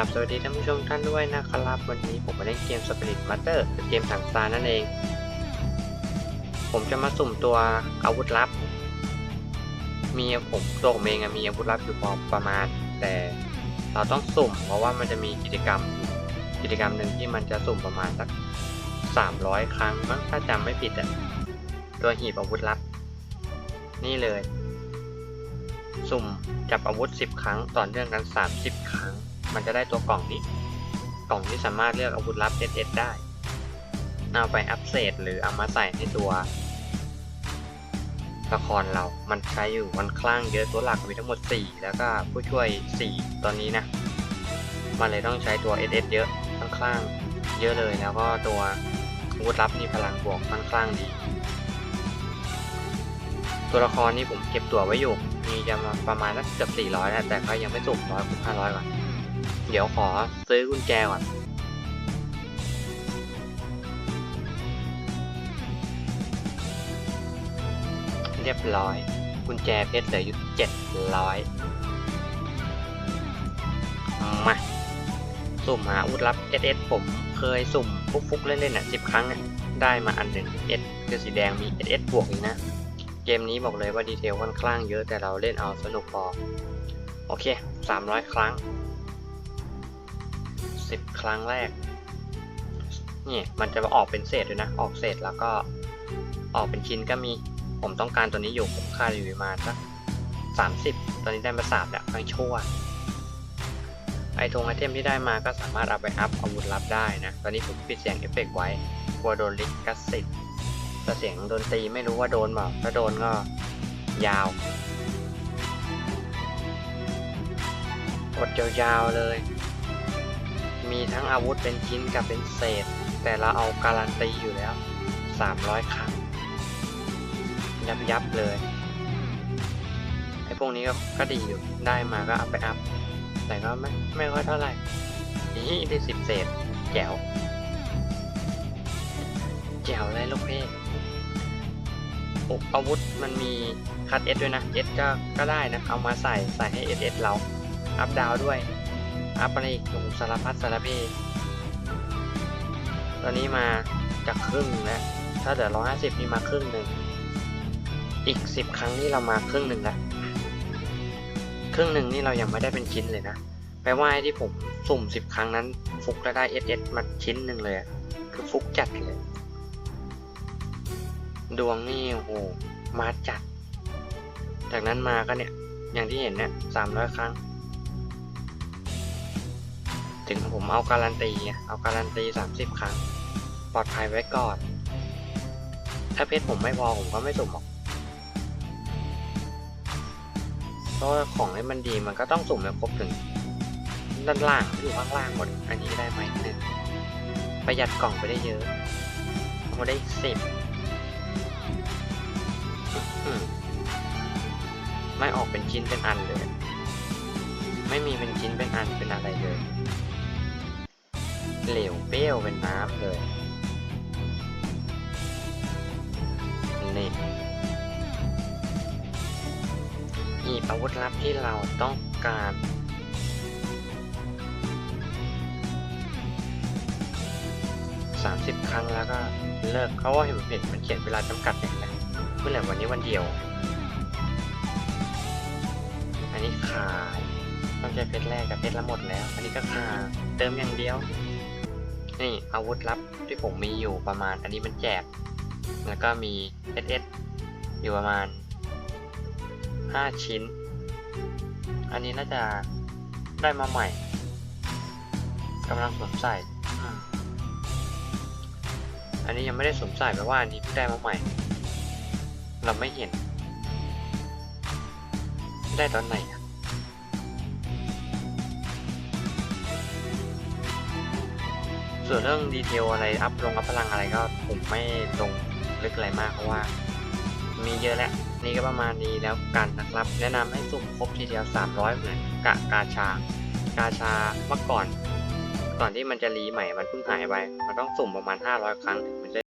ราบสวัสดีท่านผู้ชมท่านด้วยนะครับ วันนี้ผมมาเล่นเกม Spirit Master เป็นเกมถังซานนั่นเอง ผมจะมาสุ่มตัวอาวุธลับ มีผมตัวผมเองมีอาวุธลับอยู่พอประมาณ แต่เราต้องสุ่มเพราะว่ามันจะมีกิจกรรมกิจกรรมหนึ่งที่มันจะสุ่มประมาณสัก 300 ครั้งมั้งถ้าจำไม่ผิดอะตัวหีบอาวุธลับ นี่เลย สุ่มจับอาวุธ 10 ครั้ง ต่อเนื่องกัน 30 ครั้ง มันจะได้ตัวกล่องนี้ กล่องที่สามารถเลือกอาวุธลับ SS ได้เอาไปอัพเกรดหรือเอามาใส่ในตัวละครเรา มันใช้อยู่มันคลั่งเยอะตัวหลักมีทั้งหมด 4 แล้วก็ผู้ช่วย 4 ตอนนี้นะ มันเลยต้องใช้ตัว SS เยอะค่อนข้างเยอะเลยแล้วก็ตัวอาวุธลับนี่พลังบวกค่อนข้างดี ตัวละครนี่ผมเก็บตัวไว้อยู่ มีจะมาประมาณสักเกือบ400แล้วแต่ก็ยังไม่สุ่มร้อยคูณห้าร้อยก่อน เดี๋ยวขอซื้อกุญแจก่อนเรียบร้อย กุญแจเพชรเหลืออยู่700มาสุ่มหาอาวุธลับ SS ผมเคยสุ่มฟุกๆเล่นๆอะ10ครั้งได้มาอันหนึ่ง S คือสีแดงมี SS บวกอีกนะ เกมนี้บอกเลยว่าดีเทลค่อนข้างเยอะแต่เราเล่นเอาสนุกพอ โอเค 300 ครั้ง 10 ครั้งแรก นี่มันจะออกเป็นเศษด้วยนะ ออกเศษแล้วก็ออกเป็นชิ้นก็มี ผมต้องการตัวนี้อยู่ผมค่าอยู่ประมาณสัก30 ตอนนี้ได้มาสามแล้วไม่ชั่ว ไอทงไอเทมที่ได้มาก็สามารถเอาไปอัพอาวุธลับได้นะ ตอนนี้ผมปิดเสียงเอฟเฟกต์ไว้กลัวโดนลิขสิทธิ์แต่เสียงโดนตีไม่รู้ว่าโดนเปล่าถ้าโดนก็ยาวกดยาวๆเลย มีทั้งอาวุธเป็นชิ้นกับเป็นเศษ แต่เราเอาการันตีอยู่แล้ว 300 ครั้ง ยับยับเลย ไอ้พวกนี้ก็ก็ดีอยู่ ได้มาก็เอาไปอัพ แต่ก็ไม่ไม่ค่อยเท่าไหร่นี่ได้สิบเศษ แจ๋ว แจ๋วเลยลูกเพ่อุปอาวุธมันมีคัดเอสด้วยนะเอสก็ก็ได้นะ เอามาใส่ใส่ให้เอสเอสเรา อัพดาวด้วย อัพอะไรอีกโอ้สารพัดสารเพตอนนี้มาจากครึ่งแล้วถ้าเหลือร้อยห้าสิบนี่มาครึ่งหนึ่งอีกสิบครั้งนี่เรามาครึ่งหนึ่งแล้วครึ่งหนึ่งนี่เรายังไม่ได้เป็นชิ้นเลยนะแปลว่าไอ้ที่ผมสุ่มสิบครั้งนั้น ฟุกแล้วได้เอสเอสมาชิ้นหนึ่งเลยคือฟุกจัดเลย ดวงนี่โอ้โหมาจัด จากนั้นมาก็เนี่ย อย่างที่เห็นเนี่ยสามร้อยครั้ง ถึงผมเอาการันตีเอาการันตีสามสิบครั้ง ปลอดภัยไว้ก่อน ถ้าเพชรผมไม่พอผมก็ไม่สุ่มหรอกเพราะว่าของให้มันดีมันก็ต้องสุ่มให้วครบถึงด้านล่างอยู่ข้างล่างหมด อันนี้ได้ไหมหนึ่งประหยัดกล่องไปได้เยอะเอาได้สิบไม่ออกเป็นชิ้นเป็นอันเลย ไม่มีเป็นชิ้นเป็นอันเป็นอะไรเลย เหลวเปรี้ยวเป็นน้ำเลยนี่หีบอาวุธลับที่เราต้องการสามสิบครั้งแล้วก็เลิกเพราะว่าเห็นเห็นมันเขียนเวลาจำกัดเนี่ยนะเมื่อไหร่วันนี้วันเดียว อันนี้ขายต้องใช้เพชรแรกกับเพชรละหมดแล้ว อันนี้ก็ขายเติมอย่างเดียว นี่อาวุธลับที่ผมมีอยู่ประมาณ อันนี้มันแจก แล้วก็มี SS อยู่ประมาณ 5 ชิ้น อันนี้น่าจะได้มาใหม่กำลังสวมใส่ อันนี้ยังไม่ได้สวมใส่แปลว่าอันนี้เพิ่งได้มาใหม่ เราไม่เห็น ได้ตอนไหนอะ ส่วนเรื่องดีเทลอะไรอัพลงอัพพลังอะไรก็ผมไม่ลงลึกอะไรมากเพราะว่า มีเยอะแล้วนี่ก็ประมาณนี้แล้วกันนะครับ แนะนำให้สุ่มครบทีเดียว300 เหมือนกะกาชา กาชาเมื่อก่อน ก่อนที่มันจะรีใหม่มันเพิ่งหายไป มันต้องสุ่มประมาณ 500 ครั้งถึงมันจะ